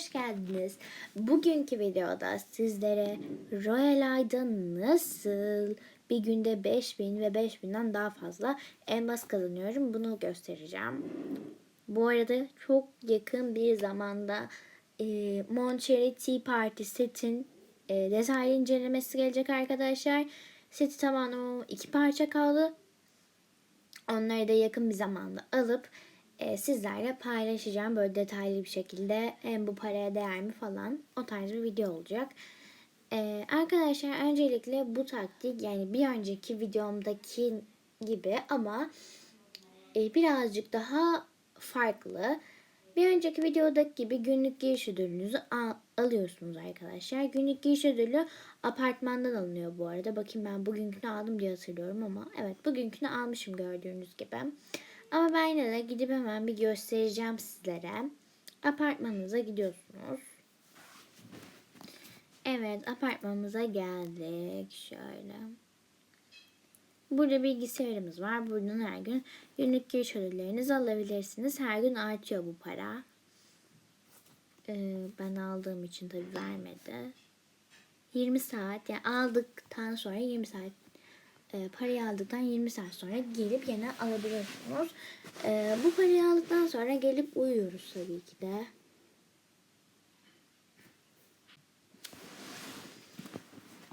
hoş geldiniz. Bugünkü videoda sizlere Royal Ay'da nasıl bir günde 5000 ve 5000'den daha fazla elmas kazanıyorum bunu göstereceğim. Bu arada çok yakın bir zamanda e, Moncherry Tea Party setin e, detaylı incelemesi gelecek arkadaşlar. Seti tamamen iki parça kaldı. Onları da yakın bir zamanda alıp e, sizlerle paylaşacağım böyle detaylı bir şekilde hem bu paraya değer mi falan o tarz bir video olacak. E, arkadaşlar öncelikle bu taktik yani bir önceki videomdaki gibi ama e, birazcık daha farklı. Bir önceki videodaki gibi günlük giriş ödülünüzü al- alıyorsunuz arkadaşlar. Günlük giriş ödülü apartmandan alınıyor bu arada. Bakayım ben bugünkünü aldım diye hatırlıyorum ama evet bugünkünü almışım gördüğünüz gibi. Ama ben yine de gidip hemen bir göstereceğim sizlere. Apartmanınıza gidiyorsunuz. Evet apartmanımıza geldik. Şöyle. Burada bilgisayarımız var. Buradan her gün günlük giriş ödüllerinizi alabilirsiniz. Her gün artıyor bu para. Ee, ben aldığım için tabii vermedi. 20 saat yani aldıktan sonra 20 saat e, parayı aldıktan 20 saat sonra gelip yine alabiliyorsunuz. E, bu parayı aldıktan sonra gelip uyuyoruz tabii ki de.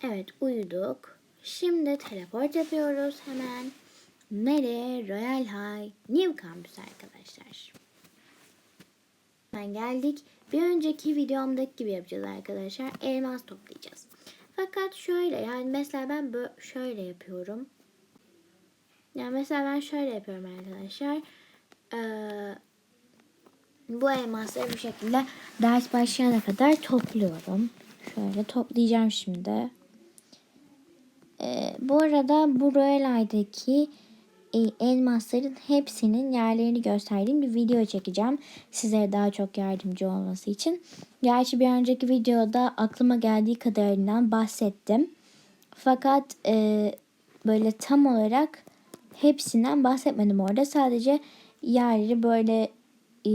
Evet uyuduk. Şimdi teleport yapıyoruz hemen. Nereye? Royal High New Campus arkadaşlar. Hemen geldik. Bir önceki videomdaki gibi yapacağız arkadaşlar. Elmas toplayacağız. Fakat şöyle yani mesela ben şöyle yapıyorum. Yani mesela ben şöyle yapıyorum arkadaşlar. Ee, bu elmasları bu şekilde ders başlayana kadar topluyorum. Şöyle toplayacağım şimdi. Ee, bu arada bu Royal Ay'daki e, elmasların hepsinin yerlerini gösterdiğim bir video çekeceğim. Size daha çok yardımcı olması için. Gerçi bir önceki videoda aklıma geldiği kadarından bahsettim. Fakat e, böyle tam olarak hepsinden bahsetmedim orada. Sadece yerleri böyle e,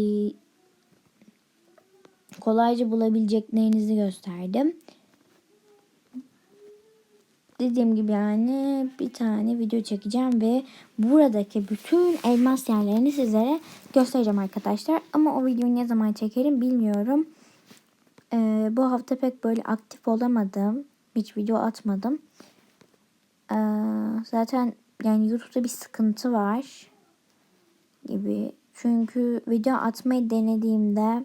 kolayca bulabileceklerinizi gösterdim. Dediğim gibi yani bir tane video çekeceğim ve buradaki bütün elmas yerlerini sizlere göstereceğim arkadaşlar. Ama o videoyu ne zaman çekerim bilmiyorum. Ee, bu hafta pek böyle aktif olamadım. Hiç video atmadım. Ee, zaten yani YouTube'da bir sıkıntı var gibi. Çünkü video atmayı denediğimde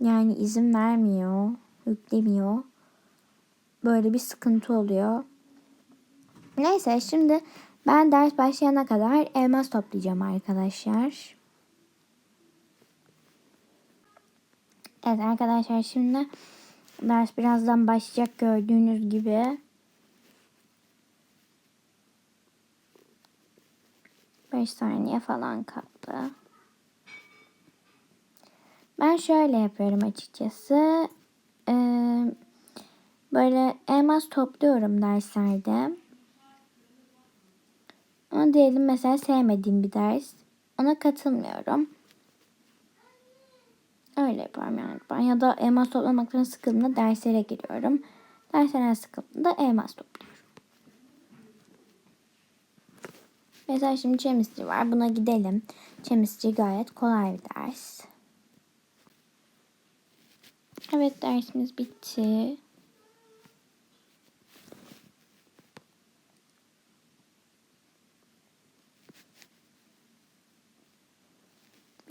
yani izin vermiyor, yüklemiyor. Böyle bir sıkıntı oluyor. Neyse şimdi ben ders başlayana kadar elmas toplayacağım arkadaşlar. Evet arkadaşlar şimdi ders birazdan başlayacak gördüğünüz gibi. Beş saniye falan kaldı. Ben şöyle yapıyorum açıkçası. Ee, böyle elmas topluyorum derslerde. Ama diyelim mesela sevmediğim bir ders. Ona katılmıyorum. Öyle yapıyorum yani ben. Ya da elmas toplamaktan sıkıldığımda derslere giriyorum. Derslerden sıkıldığımda elmas topluyorum. Mesela şimdi chemistry var. Buna gidelim. Chemistry gayet kolay bir ders. Evet dersimiz bitti.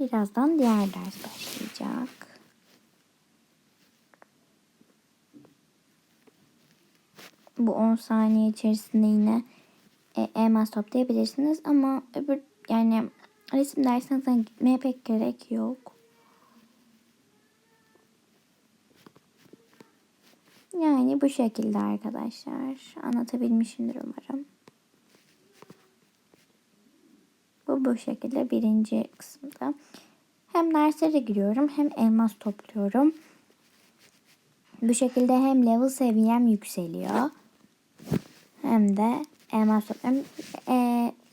Birazdan diğer ders başlayacak. Bu 10 saniye içerisinde yine e, elmas toplayabilirsiniz ama öbür yani resim dersine gitmeye pek gerek yok. Yani bu şekilde arkadaşlar. Anlatabilmişimdir umarım. Bu bu şekilde birinci kısımda. Hem derslere giriyorum hem elmas topluyorum. Bu şekilde hem level seviyem yükseliyor. Hem de elmas topluyorum. E,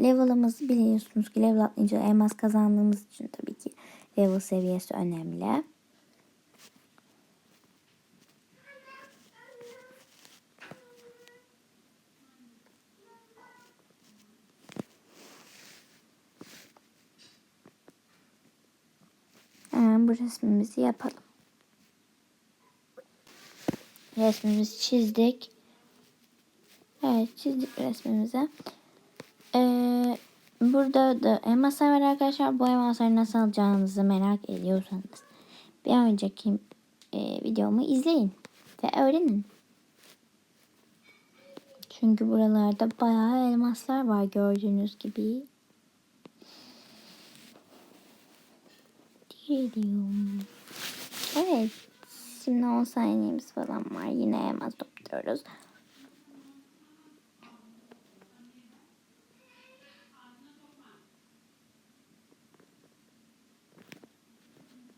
level'ımız biliyorsunuz ki level atlayınca elmas kazandığımız için tabii ki level seviyesi önemli. Bu resmimizi yapalım. Resmimizi çizdik. Evet çizdik resmimizi. Ee, burada da elmaslar var arkadaşlar. Bu elmasları nasıl alacağınızı merak ediyorsanız bir önceki e, videomu izleyin ve öğrenin. Çünkü buralarda bayağı elmaslar var gördüğünüz gibi. Diyelim. Evet. Şimdi 10 saniyemiz falan var. Yine elmas topluyoruz.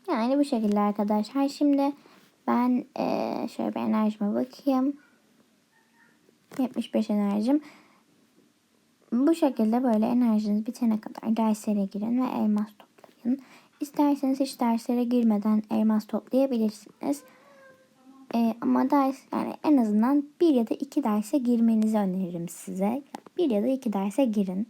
Yani bu şekilde arkadaşlar. Şimdi ben eee, şöyle bir enerjime bakayım. 75 enerjim. Bu şekilde böyle enerjiniz bitene kadar derslere girin ve elmas toplayın. İsterseniz hiç derslere girmeden elmas toplayabilirsiniz. Ee, ama ders yani en azından bir ya da iki derse girmenizi öneririm size. Bir ya da iki derse girin.